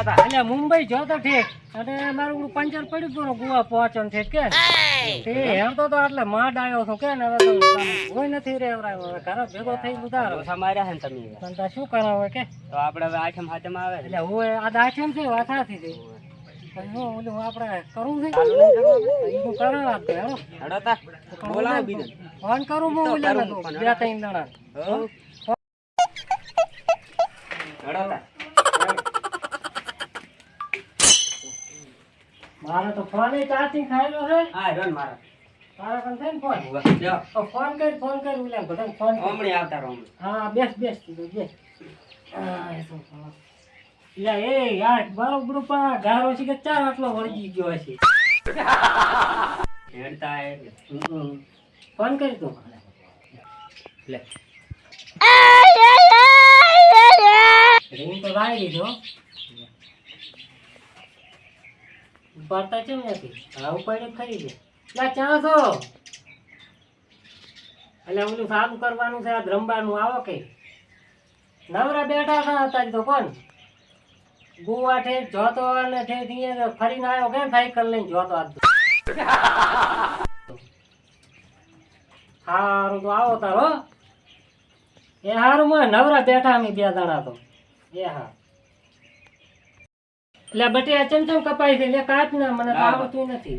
ગયા હતા. એટલે મુંબઈ જોતો ઠીક. અને મારું પંચર પડ્યું હતું ગુવા પહોંચવાનું ઠીક કે? તે હેરતો તો એટલે માડ આવ્યો છું કે? ને હવે તો કોઈ નથી રે હવે ઘરે ભેગો થઈ ઉધારો. સમાર્યા છે તમે પણ તો શું કરાવે કે? તો આપણે હવે આઠમ હાથમ આવે એટલે હું આ દાખેમ છે વાત સાચી છે આપણે કરવું છે જ તા ફોન કરું હું. ઓલા ને તો, બે ત્રણ જણા. મારે તો ફોન ચાર્જિંગ થયેલો છે. હા રન મારે. તારા કોણ છે ને ફોન તો ફોન કરી ફોન કરી ઓલા બધા ફોન કરી. આવતા રહો હા બેસ બેસ તું બેસ એ હા. લે એ યાર બરો ગ્રુપા ગારો છે કે ચાર આટલો વળગી ગયો છે? હેડતા. હમ. ફોન કરી તું. લે. રિંગ તો લાવી દીધો. ઉપાડતા કેમ નથી હા ઉપાડે ખરી છે લે, ચા છો? એટલે ઓલું સારું કરવાનું છે, આ રમવાનું આવો કે નવરા બેઠા હતા અત્યારે તો કોણ? ગુવા ઠે જોતો અને ઠે અહીંયા ફરીને આવ્યો કેમ સાયકલ લઈને જોતો આજ હારું તો આવો તારો એ હારું, મને નવરા બેઠા અમે બે જણા તો. એ હા. એટલે બટિયા ચમચમ કપાય છે? એટલે કાપ ના મને તો. આવડતું નથી.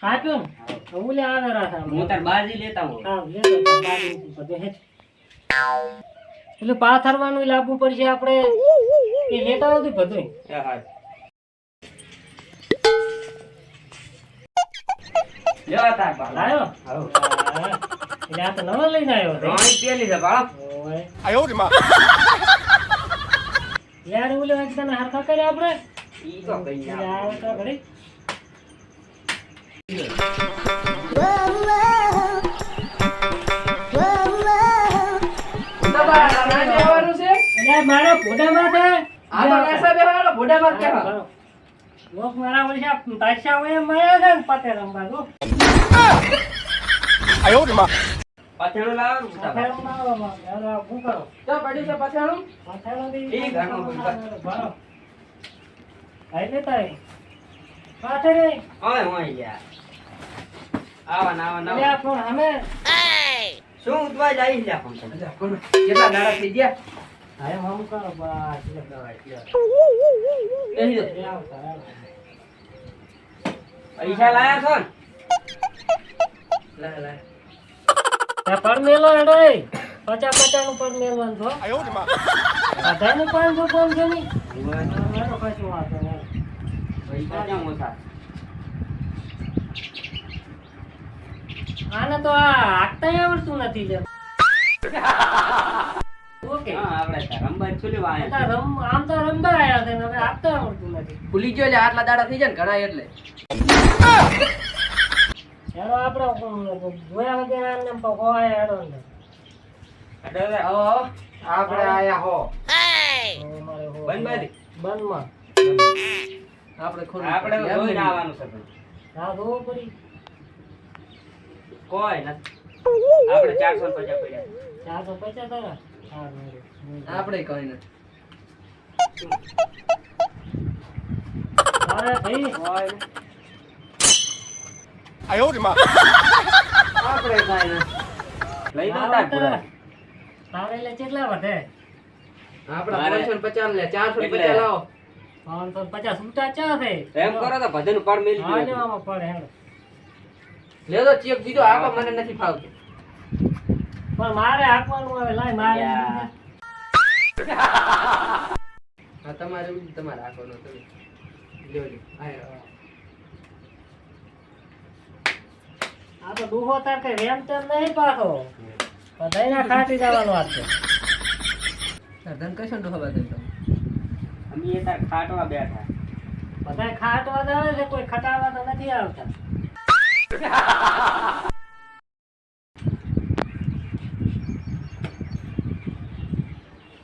કાપ્યો ને? હું લે આવે રાખા હું તાર બાજી લેતા હું હા લેતો તો હે એટલે પાથરવાનું લાવવું પડશે આપણે. એ લેતા નથી બધું એ હા. લ્યો તાર બાળા. હા. એટલે આ તો નવો લઈને આવ્યો રોણી પેલી છે. યાર ઓલે એક તને હરખા કર્યા આપણે ઈ તો કઈ યાર તો ઘડી મારા ભોડામાં છે. બરાબર. લોક મારા ઓળખ્યા પાછા હોય એમ છે પતે લાવો ને લાવો મોટા લાવો આવો માં. યાર આ શું કરો? પાછળ બી- કોઈ વાત. ભરો. આઈ આય. પાછળ આય. ભાઈ. ઓય ઓય યાર. આવા ને આવા ના એટલે. આ પણ અમે શું ઉતવાય જાય છે ફોન? કેટલા નારા થઈ ગયા આય હું કરો બસ. લે દવાઈ, લે. બેસી જાઓ. લે આવતા, આવતા. પૈસા લાયા છો ને લા લા પડ મેલો હેડો. પચાસ પચાસનું પડ મેલવાનું છો બધા નું ની. મેળો કશું વાંધો નહીં. પૈસા ક્યાં ઓછા. આને તો આ હાંકતાય આવડતું નથી લે ઓકે. આમ તો રમવા આયા છે હવે હાંકતા આવડતું નથી. ભૂલી ગયો એટલે આટલા દાડા થઈ જાય ને ઘણા એટલે. હેડો આપણે જોયા વગર હેડો ને આપણે આયા હો. ઓ મારે બંધ બારી. આપણે ખોરું આપણે રોજ આવવાનું છે હા જોવો પડી. કોઈ નથી. આપણે ચારસો ને પચાસ પડ્યા. ચારસો પચાસ તારા? હા આપણે કઈ નથી. અરે ભાઈ કોઈ પૂરા. તારે એટલે કેટલા વધે આપણે પાંચસો પચાસ લે તો ભજન પડ મેલી મને નથી ફાવતું પણ મારે આપવાનું આવે લાય. મારે હા. તમારે તમારે રાખવાનો તમે આ તો ડૂહો તાર કઈ રેમ તેમ નહીં પાછો બધાયને ખાટી જવાનો વાત છે. ધન કશો ને ખબર તમે અમે એ તાર ખાટવા બેઠા. બધાય ખાટવા આવે છે કોઈ ખટાવા તો નથી આવતા.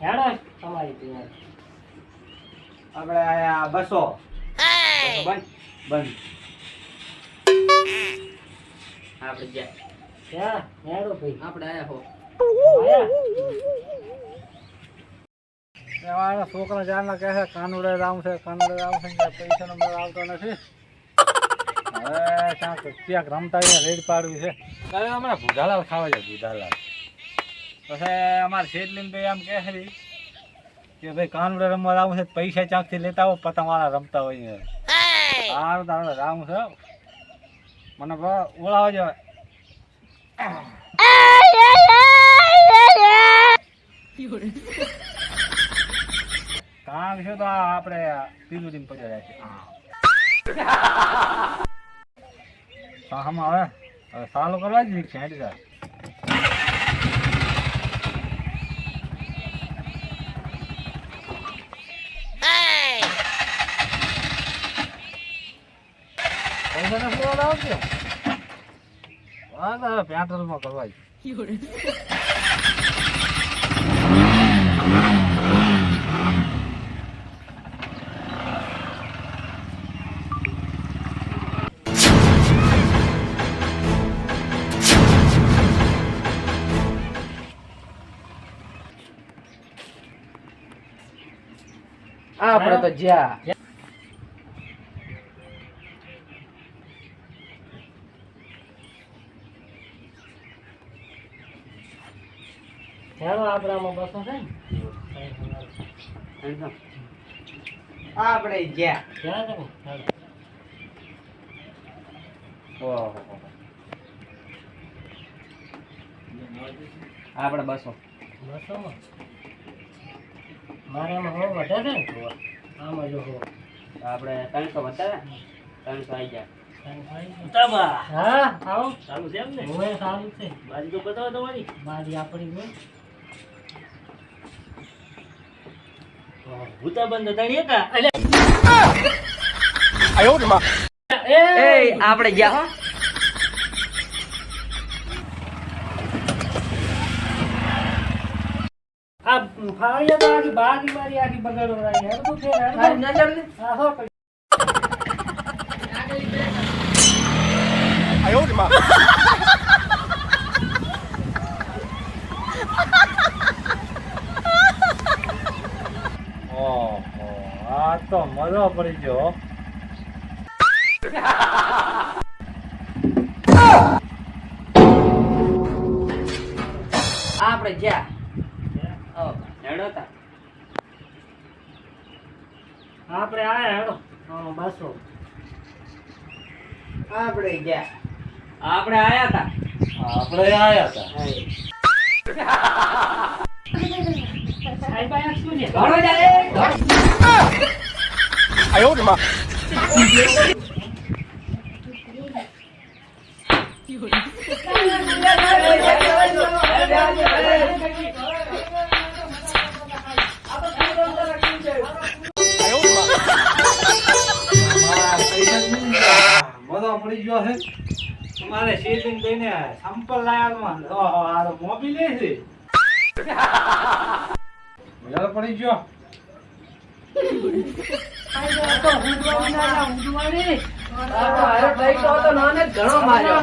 હેડો તમારી તૈયારી. આપણે બસો. બસો બંધ. બંધ. આપણે જાય ક્યાં? હેડો ભાઈ? આપણે આયા હો. આયા? છોકરા જારના કહે છે કાનુડે રામ છે કાનુડે રામ છે. પૈસા નંબર આવતો નથી. હવે ક્યાંક ક્યાંક રમતા રેડ પાડવી છે. ત્યારે હમણાં ભૂધાલાલ ખાવા છે ભૂધાલાલ પછી અમારે શેડલીન ભાઈ આમ કહે છે કે ભાઈ કાનુડે રમવા રામ છે પૈસા ચાંકથી લેતા આવો પતંગવાળા રમતા હોય સારું તારું રામ છે. મને ઓળાવા જવાય કામ છે તો આપણે ત્રીજું દિન પડ્યા રહ્યા છે. સાહમાં આવે હવે સાલો કરવા જ છે, હેડી જાય પૈસા નથી લેવા આવજો હા તો પેટ્રોલમાં કરવા તો જ્યાં. આપણે આપણે બસો. બસો મારામાં હો વધારે ને. આમાં જો હો આપણે ત્રણસો વધારે? ત્રણસો આવી જાય હા આવો સારું છે એમ ને? હું સારું છે. બાજી તો બતાવો તમારી. બારી આપણી ભૂતા બંધ હતા. હતા એટલે એ આપણે જ્યાં હો. આ ફાળિયા તો આખી બારી મારી આખી બગાડો રાઈ હે બધું છે નજર ને આ હો પડી. ઓહો આ તો મજા પડી ગયો. આપણે જ્યાં. હેડો તા. આપણે આયા હેડો. હા બસો. આપણે ગયા આપણે આયા તા. આપણે આયા હતા સાહેબ આયા શું છે? ઘણો જાય ઘણો. મજો પડી ગયો છે તમારે શેરિંગ દઈને સંપલ લાયામાં ઓહો આ તો છે. મજો પડી ગયો. આ તો હુંડવાની ના ઊંધવાની. આ તો હારો લઈ તો હતો નાને જ ઘણો માર્યો